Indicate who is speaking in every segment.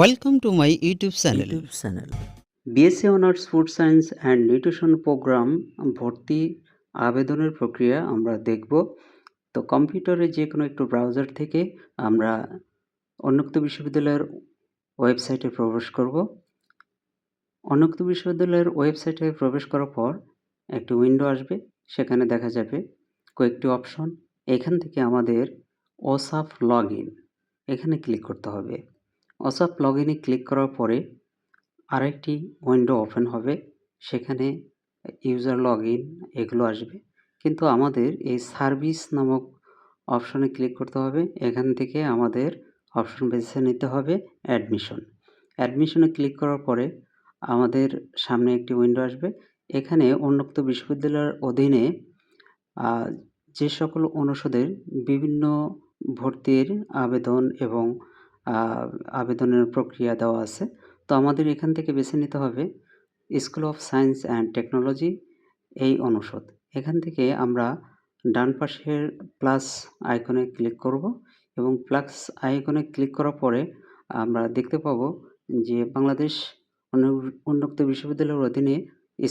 Speaker 1: Welcome to my.
Speaker 2: YouTube channel
Speaker 3: BSc honours food science and nutrition programme ভর্তি আবেদনের প্রক্রিয়া আমরা দেখব। তো কম্পিউটারে যে কোনো একটু ব্রাউজার থেকে আমরা অন্যক্ত বিশ্ববিদ্যালয়ের ওয়েবসাইটে প্রবেশ করব। অন্যক্ত বিশ্ববিদ্যালয়ের ওয়েবসাইটে প্রবেশ করার পর একটি উইন্ডো আসবে, সেখানে দেখা যাবে কয়েকটি অপশন এখান থেকে আমাদের ওসাফ লগ ইন এখানে ক্লিক করতে হবে। ওসাফ লগ ইনে ক্লিক করার পরে আরেকটি উইন্ডো ওপেন হবে। সেখানে ইউজার লগ ইন এগুলো আসবে। কিন্তু আমাদের এই সার্ভিস নামক অপশনে ক্লিক করতে হবে। এখান থেকে আমাদের অপশন বেছে নিতে হবে অ্যাডমিশন অ্যাডমিশনে ক্লিক করার পরে আমাদের সামনে একটি উইন্ডো আসবে। এখানে উন্মুক্ত বিশ্ববিদ্যালয়ের অধীনে যে সকল অনুষদের বিভিন্ন ভর্তির আবেদন এবং আবেদনের প্রক্রিয়া দেওয়া আছে। তো আমাদের এখান থেকে বেছে নিতে হবে school of science and technology এই অনুষদ। এখান থেকে আমরা ডান পাশের প্লাস আইকনে ক্লিক করব এবং প্লাস আইকনে ক্লিক করার পরে আমরা দেখতে পাবো যে বাংলাদেশ উন্মুক্ত বিশ্ববিদ্যালয়ের অধীনে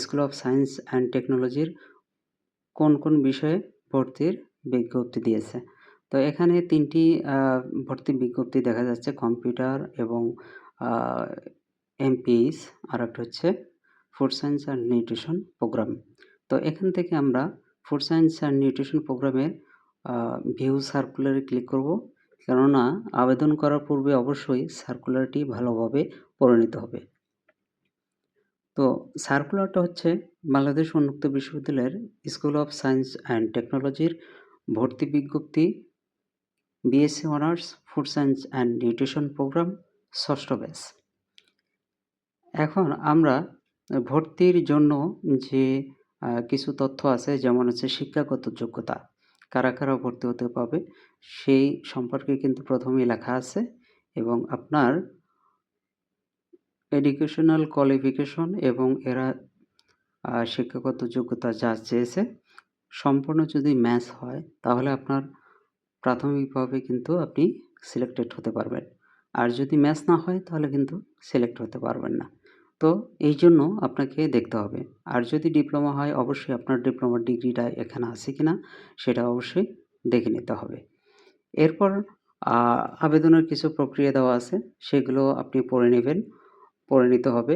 Speaker 3: স্কুল অফ সায়েন্স অ্যান্ড টেকনোলজির কোন কোন বিষয়ে ভর্তির বিজ্ঞপ্তি দিয়েছে। তো এখানে তিনটি ভর্তি বিজ্ঞপ্তি দেখা যাচ্ছে, কম্পিউটার এবং এমপিএস আর একটা হচ্ছে food science and nutrition programme. তো এখান থেকে আমরা ফুড সায়েন্স অ্যান্ড নিউট্রিশন প্রোগ্রামের ভিউ সার্কুলারে ক্লিক করব। কেননা আবেদন করার পূর্বে অবশ্যই সার্কুলারটি ভালোভাবে পড়ে নিতে হবে। তো সার্কুলারটা হচ্ছে বাংলাদেশ উন্মুক্ত বিশ্ববিদ্যালয়ের স্কুল অফ সায়েন্স অ্যান্ড টেকনোলজির ভর্তি বিজ্ঞপ্তি। BSc honours food science and nutrition programme ষষ্ঠ ব্যাচ এখন আমরা ভর্তির জন্য যে কিছু তথ্য আছে, যেমন হচ্ছে শিক্ষাগত যোগ্যতা, কারা কারা ভর্তি হতে পাবে সেই সম্পর্কে কিন্তু প্রথমেই লেখা আছে এবং আপনার এডুকেশনাল কোয়ালিফিকেশন এবং এরা শিক্ষাগত যোগ্যতা যা চেয়েছে, সম্পূর্ণ যদি ম্যাচ হয়, তাহলে আপনার প্রাথমিকভাবে কিন্তু আপনি সিলেক্টেড হতে পারবেন। আর যদি ম্যাচ না হয়, তাহলে কিন্তু সিলেক্ট হতে পারবেন না। তো এই জন্য আপনাকে দেখতে হবে। আর যদি ডিপ্লোমা হয়, অবশ্যই আপনার ডিপ্লোমার ডিগ্রিটা এখানে আছে কিনা, সেটা অবশ্যই দেখে নিতে হবে। এরপর আবেদনের কিছু প্রক্রিয়া দেওয়া আছে, সেগুলো আপনি পড়ে নেবেন, পড়ে নিতে হবে।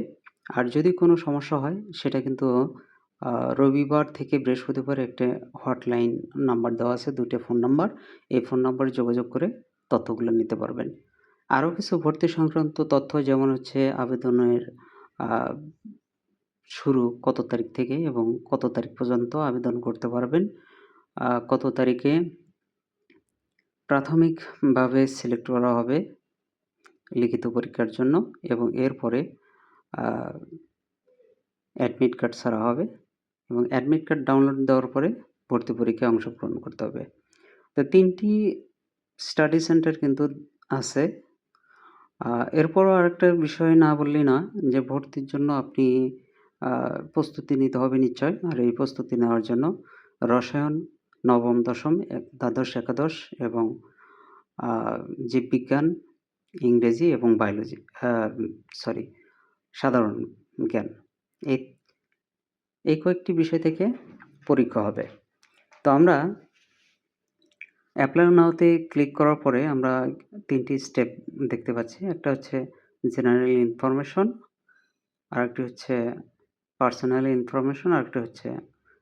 Speaker 3: আর যদি কোনো সমস্যা হয়, সেটা কিন্তু রবিবার থেকে বৃহস্পতিবার একটা হটলাইন নাম্বার দেওয়া আছে দুটো ফোন নাম্বার। এই ফোন নাম্বারে যোগাযোগ করে তথ্যগুলো নিতে পারবেন। আরও কিছু ভর্তি সংক্রান্ত তথ্য যেমন হচ্ছে আবেদনের শুরু কত তারিখ থেকে এবং কত তারিখ পর্যন্ত আবেদন করতে পারবেন। কত তারিখে প্রাথমিকভাবে সিলেক্ট করা হবে লিখিত পরীক্ষার জন্য এবং এরপরে অ্যাডমিট কার্ড ছাড়া হবে। এবং অ্যাডমিট কার্ড ডাউনলোড দেওয়ার পরে ভর্তি পরীক্ষায় অংশগ্রহণ করতে হবে। তো তিনটি স্টাডি সেন্টার কিন্তু আছে। এরপরও আরেকটা বিষয় না বললেই না, যে ভর্তির জন্য আপনি প্রস্তুতি নিতে হবে নিশ্চয়। আর এই প্রস্তুতি নেওয়ার জন্য রসায়ন নবম, দশম দ্বাদশ, একাদশ এবং জীববিজ্ঞান, ইংরেজি এবং বায়োলজি সরি সাধারণ জ্ঞান। এই এই কয়েকটি বিষয় থেকে পরীক্ষা হবে। তো আমরা অ্যাপ্লাই নাওতে ক্লিক করার পরে আমরা তিনটি স্টেপ দেখতে পাচ্ছি। একটা হচ্ছে জেনারেল ইনফরমেশন আরেকটি হচ্ছে পার্সোনাল ইনফরমেশন আরেকটি হচ্ছে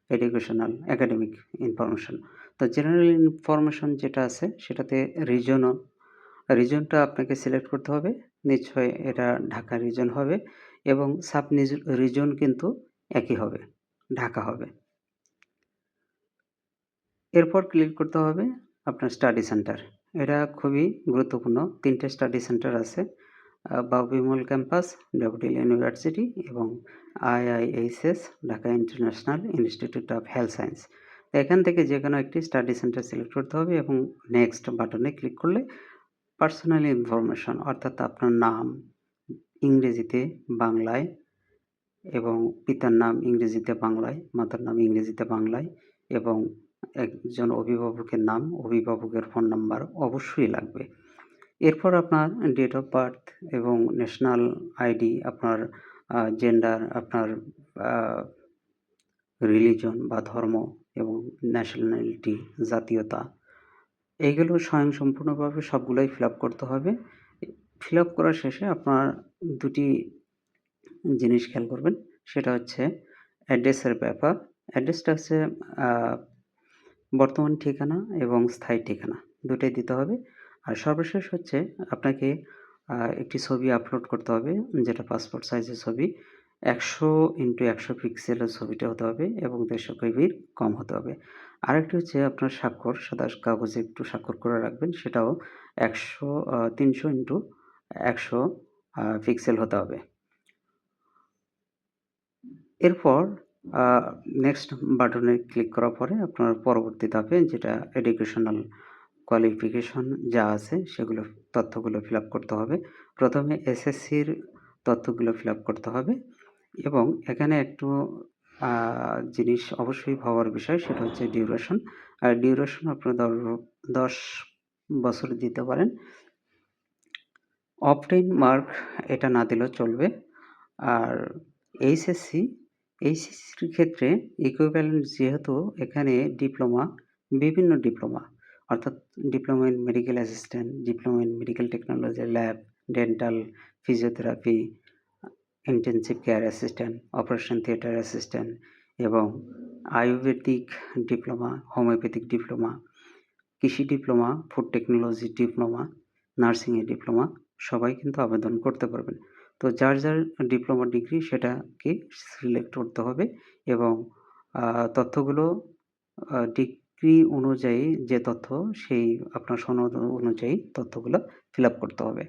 Speaker 3: এডুকেশনাল একাডেমিক ইনফরমেশন তো জেনারেল ইনফরমেশন যেটা আছে সেটাতে রিজনও রিজনটা আপনাকে সিলেক্ট করতে হবে। নিশ্চয় এটা ঢাকা রিজন হবে এবং সাব রিজন কিন্তু একই হবে। ঢাকা হবে। এরপর ক্লিক করতে হবে আপনার স্টাডি সেন্টার এটা খুবই গুরুত্বপূর্ণ। তিনটে স্টাডি সেন্টার আছে আহ, বাবুবিমল ক্যাম্পাস ডব্লিউ ইউনিভার্সিটি এবং IIHS Dhaka international institute of health science এখান থেকে যে কোনো একটি স্টাডি সেন্টার সিলেক্ট করতে হবে এবং নেক্সট বাটনে ক্লিক করলে পার্সোনাল ইনফরমেশন অর্থাৎ আপনার নাম ইংরেজিতে বাংলায় এবং পিতার নাম ইংরেজিতে বাংলায়, মাতার নাম ইংরেজিতে বাংলায় এবং একজন অভিভাবকের নাম, অভিভাবকের ফোন নাম্বার অবশ্যই লাগবে। এরপর আপনার ডেট অফ বার্থ এবং ন্যাশনাল আইডি আপনার জেন্ডার আপনার রিলিজন বা ধর্ম এবং ন্যাশনালিটি জাতীয়তা, এইগুলো স্বয়ংসম্পূর্ণভাবে সবগুলোই ফিল আপ করতে হবে। ফিল আপ করার শেষে আপনার দুটি জিনিস খেয়াল করবেন, সেটা হচ্ছে অ্যাড্রেসের ব্যাপার। অ্যাড্রেসটা হচ্ছে বর্তমান ঠিকানা এবং স্থায়ী ঠিকানা, দুটোই দিতে হবে। আর সর্বশেষ হচ্ছে আপনাকে একটি ছবি আপলোড করতে হবে, যেটা পাসপোর্ট সাইজের ছবি। একশো ইন্টু একশো পিক্সেলের ছবিটা হতে হবে এবং দেড়শো কেবির কম হতে হবে। আরেকটি হচ্ছে আপনার স্বাক্ষর, সাদা কাগজে একটু স্বাক্ষর করে রাখবেন, সেটাও একশো তিনশো ইন্টু একশো পিক্সেল হতে হবে। এরপর নেক্সট বাটনে ক্লিক করার পরে আপনার পরবর্তী ধাপে যেটা এডুকেশনাল কোয়ালিফিকেশন যা আছে সেগুলো তথ্যগুলো ফিল করতে হবে। প্রথমে এসএসসির তথ্যগুলো ফিল করতে হবে এবং এখানে একটু জিনিস অবশ্যই ভাবার বিষয় সেটা হচ্ছে ডিউরেশন আর ডিউরেশন আপনার দশ বছর দিতে পারেন। অপটেন মার্ক এটা না দিলেও চলবে। আর এইচএসসি এইচএসসির ক্ষেত্রে ইকুইভ্যালেন্ট যেহেতু এখানে ডিপ্লোমা বিভিন্ন ডিপ্লোমা অর্থাৎ diploma in medical assistant diploma in medical technology lab dental physiotherapy intensive care assistant operation theatre assistant এবং আয়ুর্বেদিক ডিপ্লোমা হোমিওপ্যাথিক ডিপ্লোমা কৃষি ডিপ্লোমা ফুড টেকনোলজি ডিপ্লোমা নার্সিংয়ের ডিপ্লোমা সবাই কিন্তু আবেদন করতে পারবেন। তো যার যার ডিপ্লোমা ডিগ্রি সেটাকে সিলেক্ট করতে হবে এবং তথ্যগুলো ডিগ্রি অনুযায়ী যে তথ্য সেই আপনার সনদ অনুযায়ী তথ্যগুলো ফিল আপ করতে হবে।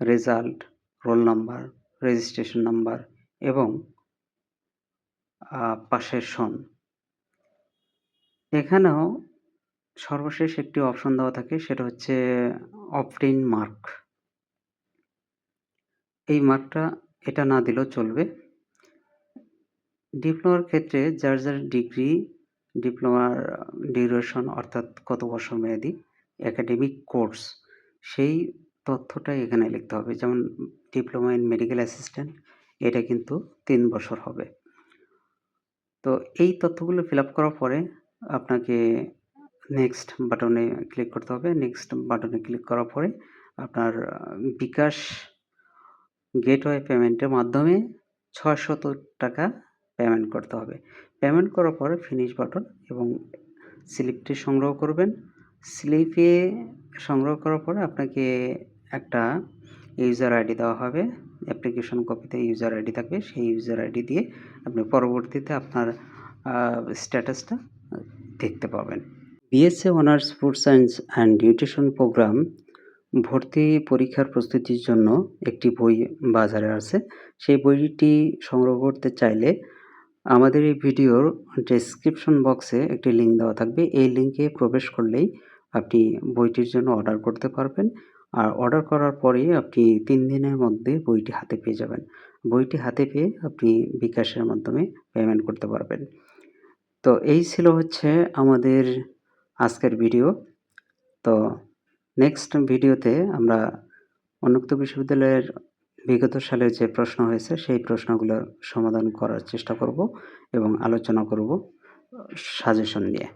Speaker 3: Result, roll number, registration number এবং পাশের সন। এখানেও সর্বশেষ একটি অপশন দেওয়া থাকে সেটা হচ্ছে অপটিন মার্ক এই মার্কটা এটা না দিলেও চলবে। ডিপ্লোমার ক্ষেত্রে যার যার ডিগ্রি, ডিপ্লোমার ডিউরেশন অর্থাৎ কত বছর মেয়াদি, একাডেমিক কোর্স, সেই তথ্যটাই এখানে লিখতে হবে। যেমন ডিপ্লোমা ইন মেডিকেল অ্যাসিস্ট্যান্ট, এটা কিন্তু তিন বছর হবে। তো এই তথ্যগুলো ফিল আপ করার পরে আপনাকে নেক্সট বাটনে ক্লিক করতে হবে। নেক্সট বাটনে ক্লিক করার পরে আপনার বিকাশ গেটওয়ে পেমেন্টের মাধ্যমে ছশত টাকা পেমেন্ট করতে হবে। পেমেন্ট করার পরে ফিনিশ বাটন এবং স্লিপটি সংগ্রহ করবেন। স্লিপে সংগ্রহ করার পরে আপনাকে একটা ইউজার আইডি দেওয়া হবে। অ্যাপ্লিকেশন কপিতে ইউজার আইডি থাকবে। সেই ইউজার আইডি দিয়ে আপনি পরবর্তীতে আপনার স্ট্যাটাসটা দেখতে পাবেন। BSc honours food science and nutrition programme ভর্তি পরীক্ষার প্রস্তুতির জন্য একটি বই বাজারে আছে। সেই বইটি সংগ্রহ করতে চাইলে আমাদের এই ভিডিওর ডেসক্রিপশন বক্সে একটি লিঙ্ক দেওয়া থাকবে। এই লিঙ্কে প্রবেশ করলেই আপনি বইটির জন্য অর্ডার করতে পারবেন আর অর্ডার করার পরেই আপনি তিন দিনের মধ্যে বইটি হাতে পেয়ে যাবেন। বইটি হাতে পেয়ে আপনি বিকাশের মাধ্যমে পেমেন্ট করতে পারবেন। তো এই ছিল হচ্ছে আমাদের আজকের ভিডিও তো নেক্সট ভিডিওতে আমরা উন্মুক্ত বিশ্ববিদ্যালয়ের বিগত সালে যে প্রশ্ন হয়েছে, সেই প্রশ্নগুলোর সমাধান করার চেষ্টা করব এবং আলোচনা করব সাজেশন নিয়ে।